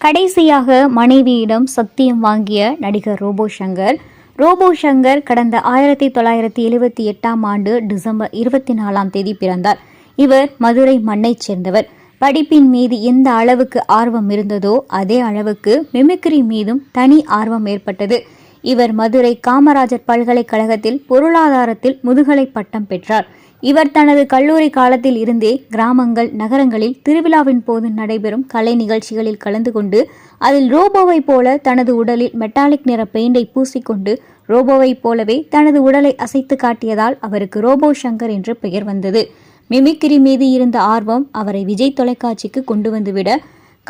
கடைசியாக மனைவியிடம் சத்தியம் வாங்கிய நடிகர் ரோபோ சங்கர் ரோபோ சங்கர் கடந்த ஆயிரத்தி தொள்ளாயிரத்தி எழுபத்தி எட்டாம் ஆண்டு டிசம்பர் இருபத்தி நாலாம் தேதி பிறந்தார். இவர் மதுரை மண்ணைச் சேர்ந்தவர். படிப்பின் மீது எந்த அளவுக்கு ஆர்வம் இருந்ததோ அதே அளவுக்கு மிமிக்ரி மீதும் தனி ஆர்வம் ஏற்பட்டது. இவர் மதுரை காமராஜர் பல்கலைக்கழகத்தில் பொருளாதாரத்தில் முதுகலை பட்டம் பெற்றார். இவர் தனது கல்லூரி காலத்தில் இருந்தே கிராமங்கள் நகரங்களில் திருவிழாவின் போது நடைபெறும் கலை நிகழ்ச்சிகளில் கலந்து கொண்டு அதில் ரோபோவைப் போல தனது உடலில் மெட்டாலிக் நிற பெயிண்டை பூசிக்கொண்டு ரோபோவைப் போலவே தனது உடலை அசைத்து காட்டியதால் அவருக்கு ரோபோ சங்கர் என்று பெயர் வந்தது. மிமிக்ரி மீது இருந்த ஆர்வம் அவரை விஜய் தொலைக்காட்சிக்கு கொண்டு வந்துவிட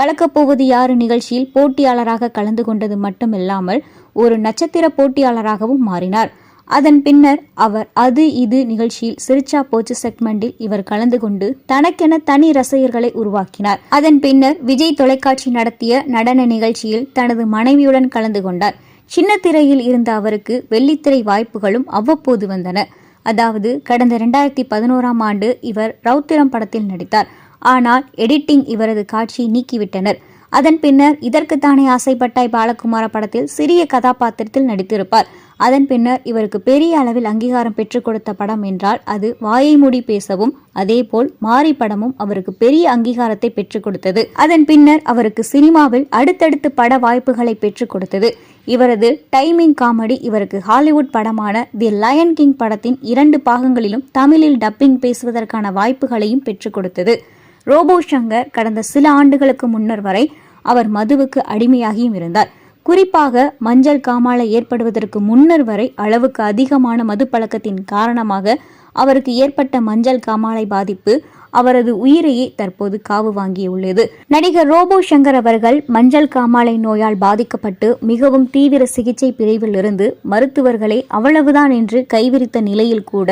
கலக்கப்போவது யாரு நிகழ்ச்சியில் போட்டியாளராக கலந்து கொண்டது மட்டுமில்லாமல் ஒரு நட்சத்திர போட்டியாளராகவும் மாறினார். அதன் பின்னர் அவர் அது இது நிகழ்ச்சியில் சிரிச்சா போச்சு செக்மெண்டில் இவர் கலந்து கொண்டு தனக்கென தனி ரசிகர்களை உருவாக்கினார். அதன் பின்னர் விஜய் தொலைக்காட்சி நடத்திய நடன நிகழ்ச்சியில் தனது மனைவியுடன் கலந்து கொண்டார். சின்ன திரையில் இருந்த அவருக்கு வெள்ளித்திரை வாய்ப்புகளும் அவ்வப்போது வந்தன. அதாவது கடந்த இரண்டாயிரத்தி பதினோராம் ஆண்டு இவர் ரௌத்திரம் படத்தில் நடித்தார். ஆனால் எடிட்டிங் இவரது காட்சியை நீக்கிவிட்டனர். அதன் பின்னர் இதற்குத்தானே ஆசைப்பட்டாய் பாலகுமார படத்தில் சிறிய கதாபாத்திரத்தில் நடித்திருப்பார். அதன் பின்னர் இவருக்கு பெரிய அளவில் அங்கீகாரம் பெற்றுக் கொடுத்த படம் என்றால் அது வாயை மூடி பேசவும் அதேபோல் மாரி படமும் அவருக்கு பெரிய அங்கீகாரத்தை பெற்றுக் கொடுத்தது. அதன் பின்னர் அவருக்கு சினிமாவில் அடுத்தடுத்து பட வாய்ப்புகளை பெற்றுக் கொடுத்தது. இவரது டைமிங் காமெடி இவருக்கு ஹாலிவுட் படமான தி லயன் கிங் படத்தின் இரண்டு பாகங்களிலும் தமிழில் டப்பிங் பேசுவதற்கான வாய்ப்புகளையும் பெற்றுக் கொடுத்தது. ரோபோ சங்கர் கடந்த சில ஆண்டுகளுக்கு முன்னர் வரை அவர் மதுவுக்கு அடிமையாகியும் இருந்தார். குறிப்பாக மஞ்சள் காமாலை ஏற்படுவதற்கு முன்னர் வரை அளவுக்கு அதிகமான மது பழக்கத்தின் காரணமாக அவருக்கு ஏற்பட்ட மஞ்சள் காமாலை பாதிப்பு அவரது உயிரையே தற்போது காவு வாங்கியுள்ளது. நடிகர் ரோபோ சங்கர் அவர்கள் மஞ்சள் காமாலை நோயால் பாதிக்கப்பட்டு மிகவும் தீவிர சிகிச்சை பிரிவில் இருந்து மருத்துவர்களை அவ்வளவுதான் என்று கைவிரித்த நிலையில் கூட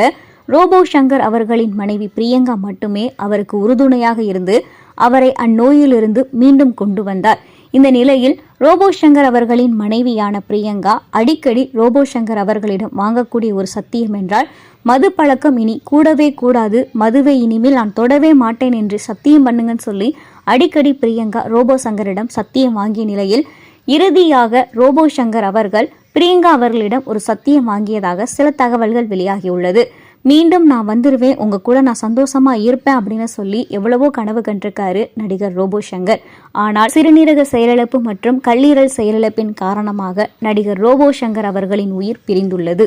ரோபோ சங்கர் அவர்களின் மனைவி பிரியங்கா மட்டுமே அவருக்கு உறுதுணையாக இருந்து அவரை அந்நோயிலிருந்து மீண்டும் கொண்டு வந்தார். இந்த நிலையில் ரோபோ சங்கர் அவர்களின் மனைவியான பிரியங்கா அடிக்கடி ரோபோ சங்கர் அவர்களிடம் வாங்கக்கூடிய ஒரு சத்தியம் என்றால் மது பழக்கம் இனி கூடவே கூடாது மதுவை இனிமேல் நான் தொடவே மாட்டேன் என்று சத்தியம் பண்ணுங்கன்னு சொல்லி அடிக்கடி பிரியங்கா ரோபோ சங்கரிடம் சத்தியம் வாங்கிய நிலையில் இறுதியாக ரோபோ சங்கர் அவர்கள் பிரியங்கா அவர்களிடம் ஒரு சத்தியம் வாங்கியதாக சில தகவல்கள் வெளியாகியுள்ளது. மீண்டும் நான் வந்துடுவேன் உங்க கூட நான் சந்தோஷமாக இருப்பேன் அப்படின்னு சொல்லி எவ்வளவோ கனவு கண்டிருக்காரு நடிகர் ரோபோ சங்கர் ஆனால் சிறுநீரக செயலிழப்பு மற்றும் கல்லீரல் செயலிழப்பின் காரணமாக நடிகர் ரோபோ சங்கர் அவர்களின் உயிர் பிரிந்துள்ளது.